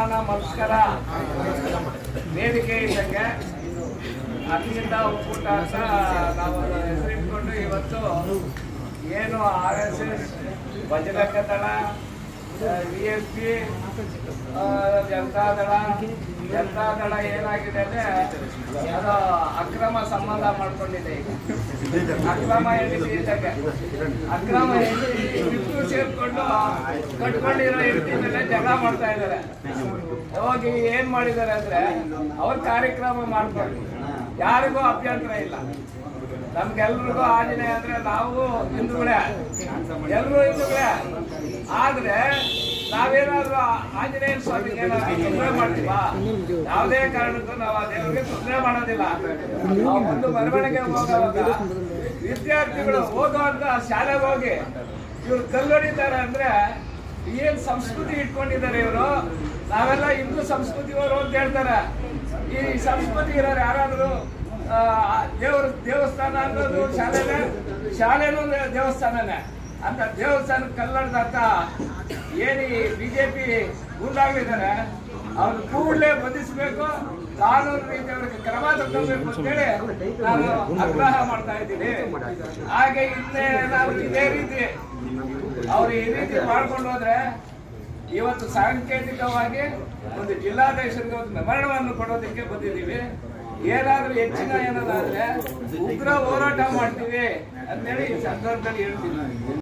ಸಮಾನ ಮನಸ್ಕರ ವೇದಿಕೆ ಇದ್ದಂಗೆ ಅಲ್ಲಿಂದ ಒಕ್ಕೂಟ ಅಂತ ನಾವು ಹೆಸರಿಟ್ಕೊಂಡು ಇವತ್ತು ಏನು R S S V S P ಏನಾಗಿದೆ ಅಂದ್ರೆ ಅದು ಅಕ್ರಮ ಸಂಬಂಧ ಮಾಡ್ಕೊಂಡಿದೆ ಈಗ. ಅಕ್ರಮ ಹೆಂಡತಿ ಅಕ್ರಮ ಹೆಂಡತಿ ಸೇರ್ಕೊಂಡು ಕಟ್ಕೊಂಡಿರೋ ಹೆಂಡತಿ ಮೇಲೆ ಮಾಡ್ತಾ ಇದ್ದಾರೆ. ಹೋಗಿ ಏನ್ ಮಾಡಿದ್ದಾರೆ ಅಂದ್ರೆ ಅವ್ರ ಕಾರ್ಯಕ್ರಮ ಮಾಡ್ಕೊಂಡು. ಯಾರಿಗೂ ಅಭ್ಯಂತರ ಇಲ್ಲ. ನಮ್ಗೆಲ್ರಿಗೂ ಆಂಜನೇಯ ಅಂದ್ರೆ ನಾವು ಹಿಂದೂಗಳೇ. ಎಲ್ಲರೂ ಹಿಂದೂಗಳೇ. ಆದ್ರೆ ನಾವೇನಾದ್ರೂ ಆಂಜನೇಯ ಸ್ವಾಮಿಗೆ ತೊಂದರೆ ಮಾಡ್ತೀವಾ? ಯಾವುದೇ ಕಾರಣಕ್ಕೂ ನಾವು ಆ ದೇವರಿಗೆ ತೊಂದರೆ ಮಾಡೋದಿಲ್ಲ. ಒಂದು ಮೆರವಣಿಗೆ ಹೋಗುವಾಗ ವಿದ್ಯಾರ್ಥಿಗಳು ಹೋಗುವಂತ ಶಾಲೆಗೆ ಹೋಗಿ ಇವ್ರು ಕಲ್ಲೊಡಿತಾರೆ ಅಂದ್ರೆ ಏನ್ ಸಂಸ್ಕೃತಿ ಇಟ್ಕೊಂಡಿದ್ದಾರೆ ಇವರು? ನಾವೆಲ್ಲ ಹಿಂದೂ ಸಂಸ್ಕೃತಿಯವರು ಅಂತ ಹೇಳ್ತಾರೆ. ಈ ಸಂಸ್ಕೃತಿ ಇರೋರು ಯಾರಾದರೂ ದೇವ್ರ ದೇವಸ್ಥಾನ ಅನ್ನೋದು ಶಾಲೆನೇ? ಶಾಲೆನೂ ದೇವಸ್ಥಾನನೇ. ಅಂತ ದೇವಸ್ಥಾನ ಕಲ್ಲಡ್ದಂತ ಏನು ಬಿಜೆಪಿ ಗುಂಡಾಗಿದ್ದಾರೆ ಅವ್ರ ಕೂಡಲೇ ಬಂಧಿಸಬೇಕು, ಕಾನೂನು ರೀತಿ ಅವ್ರಿಗೆ ಕ್ರಮ ತಗೊಳ್ಬೇಕು ಅಂತೇಳಿ ನಾನು ಆಗ್ರಹ ಮಾಡ್ತಾ ಇದ್ದೀನಿ ಹಾಗೆ ಇನ್ನೇ ನಾವು ಇದೇ ರೀತಿ ಅವ್ರು ಈ ರೀತಿ ಮಾಡ್ಕೊಂಡು ಹೋದ್ರೆ ಇವತ್ತು ಸಾಂಕೇತಿಕವಾಗಿ ಒಂದು ಜಿಲ್ಲಾಧೀಶರಿಗೆ ಒಂದು ಮೆಮರಣವನ್ನು ಕೊಡೋದಕ್ಕೆ ಬಂದಿದ್ದೀವಿ. ಏನಾದ್ರೂ ಹೆಚ್ಚಿನ ಏನಾದ್ರೆ ಉಗ್ರ ಹೋರಾಟ ಮಾಡ್ತೀವಿ ಅಂತೇಳಿ ಈ ಸಂದರ್ಭದಲ್ಲಿ ಹೇಳ್ತೀನಿ.